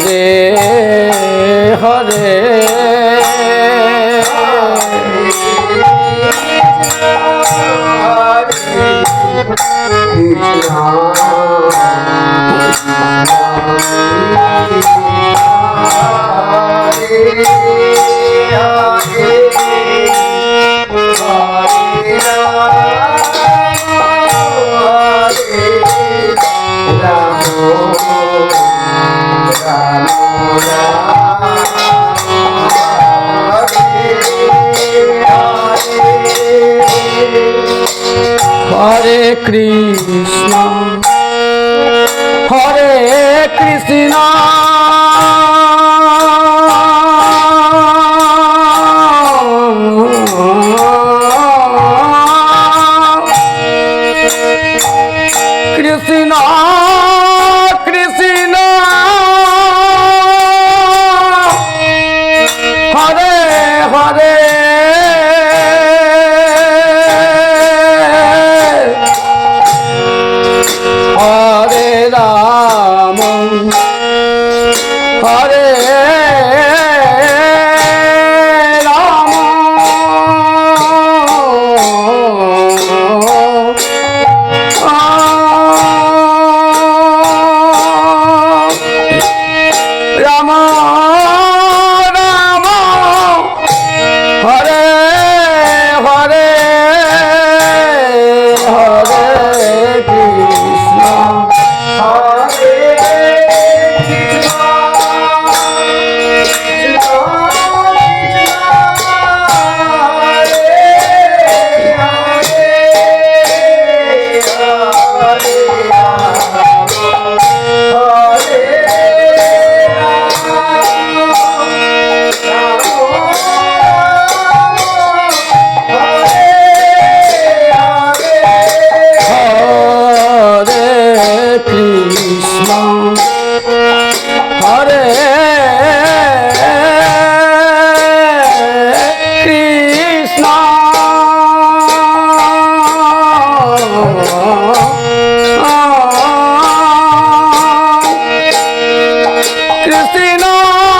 হরে Krishna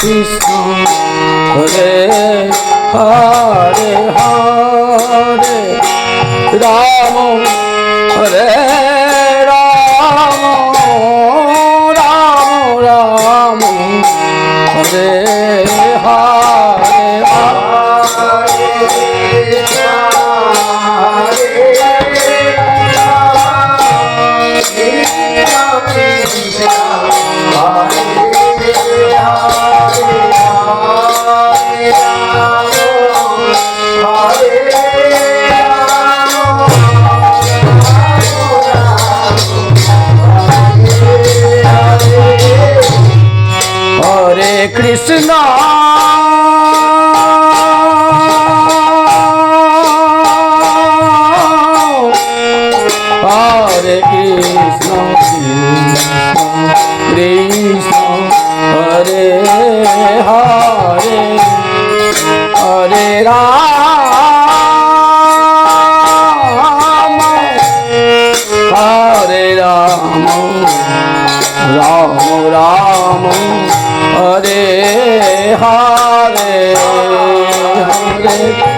Krishna Ram Ram Hare Hare Hare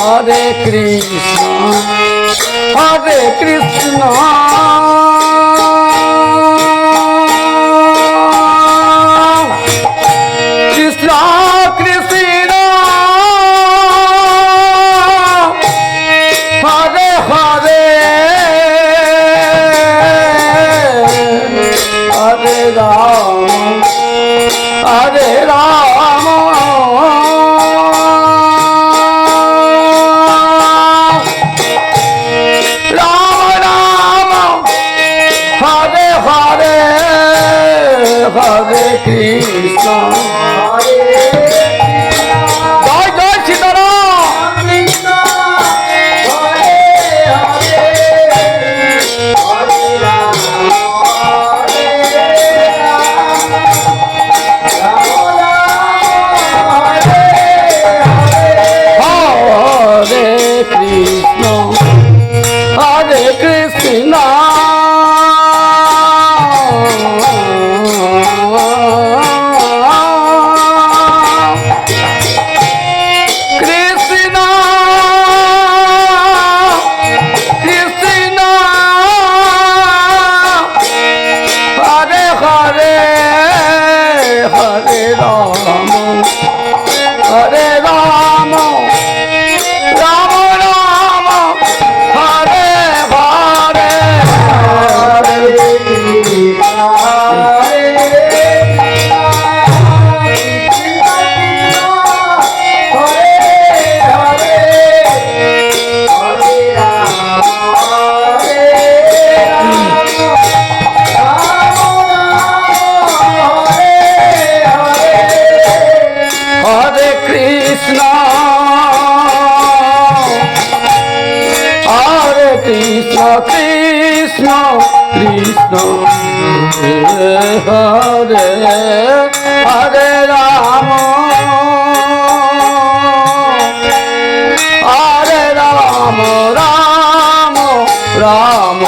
Hare Krishna হরে Krishna.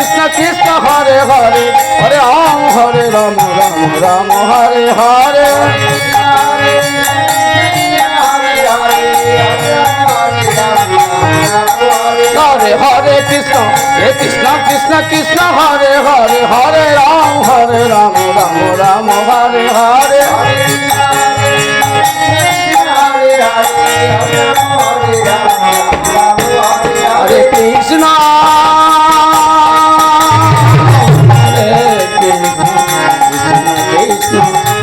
Krishna Krishna, Hare Hare Hare Ram হরে Ram Ram Ram, Hare Hare. Hare Hare Krishna, হে Krishna Krishna Krishna, Hare Hare Hare Ram হরে Ram Ram Ram, Hare Hare. হরে Krishna.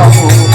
哦。